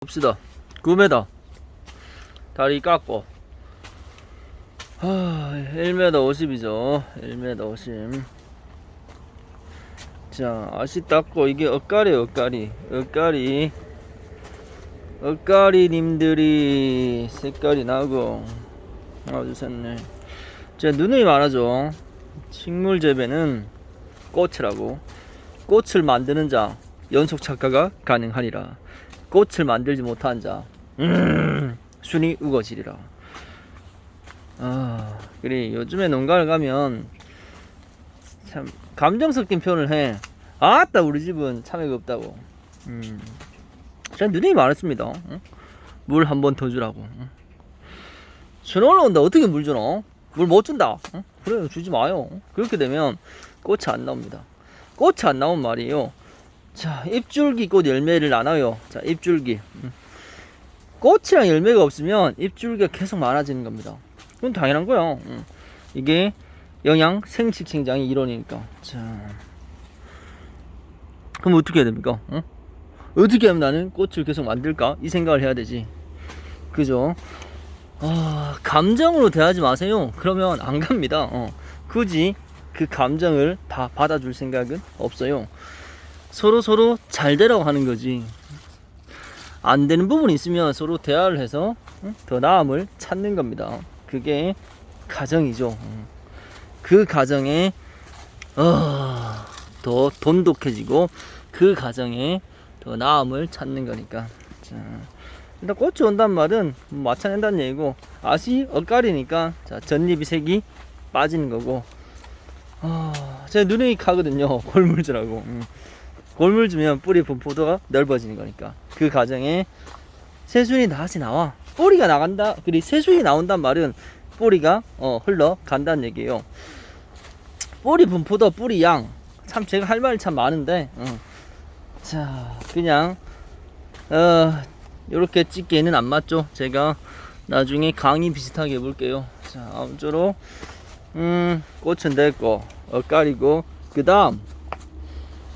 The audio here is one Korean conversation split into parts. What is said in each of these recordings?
봅시다. 9m 다리 깎고. 하, 1m 50이죠. 1m 50 자, 아시 닦고. 이게 엇가리 엇가리. 엇가리. 엇가리님들이 색깔이 나고. 둘셋넷 자, 누누이 말하죠 식물 재배는 꽃이라고. 꽃을 만드는 자 연속 착가가 가능하리라 꽃을 만들지 못한 자. 음, 순이 우거지리라. 아 그래 요즘에 농가를 가면 참 감정 섞인 표현을 해. 아따 우리 집은 참외가 없다고. 음. 제가 누님이 말했습니다. 물한 번 더 주라고. 전화 올라온다. 어떻게 물 주노? 물못 준다. 응? 그래요 주지 마요. 그렇게 되면 꽃이 안 나옵니다. 꽃이 안 나온 말이에요 자 잎줄기 꽃 열매를 나눠요. 자 잎줄기. 음. 꽃이랑 열매가 없으면 잎줄기가 계속 많아지는 겁니다. 그건 당연한 거야 음. 이게 영양 생식 생장의 이론이니까. 자. 그럼 어떻게 해야 됩니까? 어? 어떻게 하면 나는 꽃을 계속 만들까? 이 생각을 해야 되지. 그죠? 아 감정으로 대하지 마세요. 그러면 안 갑니다. 어. 굳이 그 감정을 다 받아줄 생각은 없어요 서로 서로 잘 되라고 하는 거지. 안 되는 부분이 있으면 서로 대화를 해서 응? 더 나음을 찾는 겁니다. 그게 가정이죠. 응. 그 가정에 어, 더 돈독해지고 그 가정에 더 나음을 찾는 거니까. 자, 일단 꽃이 온단 말은 뭐 맞춰낸다는 얘기고 아시 엇갈리니까 자 전잎이 색이 빠지는 거고. 아, 제가 눈이 가거든요. 골물주라고. 음. 골물 주면 뿌리 분포도가 넓어지는 거니까. 그 과정에 새순이 다시 나와. 뿌리가 나간다. 그리고 새순이 나온단 말은 뿌리가 어, 흘러 간다는 얘기예요. 뿌리 분포도 뿌리 양. 참 제가 할 말이 참 많은데 어. 자 그냥 어 요렇게 찍기에는 안 맞죠. 제가 나중에 강의 비슷하게 해볼게요. 자 아무쪼록 음 꽃은 됐고 엇갈리고 그 다음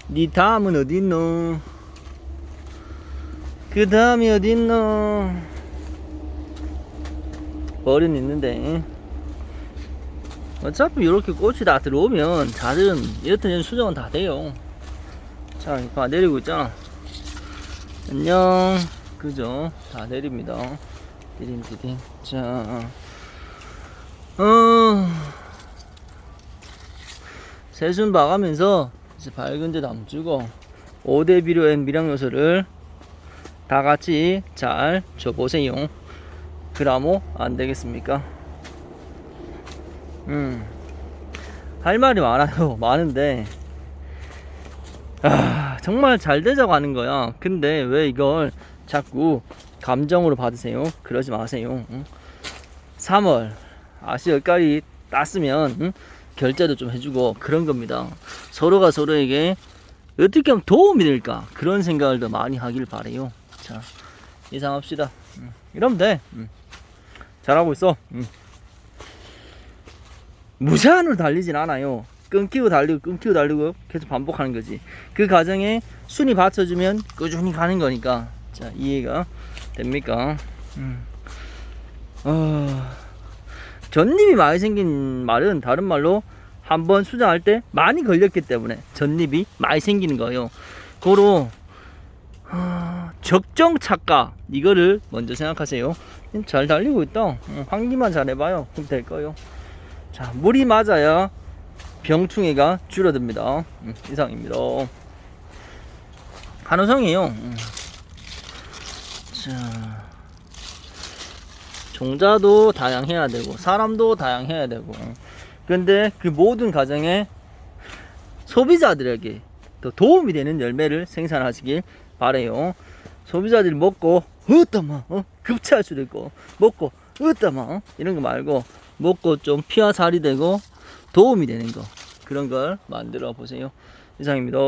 니 다음은 어딨노? 그 다음이 어딨노? 벌은 있는데. 어차피 이렇게 꽃이 다 들어오면 자들은 이렇든 수정은 다 돼요. 자 봐 내리고 있잖아 안녕. 그죠? 다 내립니다. 디딘 디딘 자. 어, 새순 봐가면서 이제 밝은 데 남주고 5대 비료엔 미량 요소를 다 같이 잘 줘보세요. 그라모 안 되겠습니까? 음 할 말이 많아요. 많은데. 아 정말 잘 되자고 하는 거야. 근데 왜 이걸 자꾸 감정으로 받으세요? 그러지 마세요. 응? 3월. 아시얼까지 땄으면 응? 결제도 좀 해주고 그런 겁니다. 서로가 서로에게 어떻게 하면 도움이 될까? 그런 생각을 더 많이 하길 바래요. 자 이상합시다. 응. 이러면 돼. 응. 잘하고 있어. 응. 무제한으로 달리진 않아요. 끊기고 달리고 끊기고 달리고 계속 반복하는 거지. 그 과정에 순위 받쳐주면 꾸준히 가는 거니까. 자 이해가 됩니까? 음. 어... 전립이 많이 생긴 말은 다른 말로 한번 수정할 때 많이 걸렸기 때문에 전립이 많이 생기는 거예요 고로 어... 적정 착가 이거를 먼저 생각하세요 잘 달리고 있다 어, 환기만 잘 해봐요 그럼 될 거예요 자 물이 맞아야 병충해가 줄어듭니다. 음, 이상입니다. 한우성이에요. 음. 자, 종자도 다양해야 되고 사람도 다양해야 되고. 근데 그 모든 과정에 소비자들에게 더 도움이 되는 열매를 생산하시길 바래요. 소비자들이 먹고 어떠마 어? 급체할 수도 있고 먹고 어떠마 어? 이런 거 말고 먹고 좀 피와 살이 되고 도움이 되는 거 그런 걸 만들어 보세요 이상입니다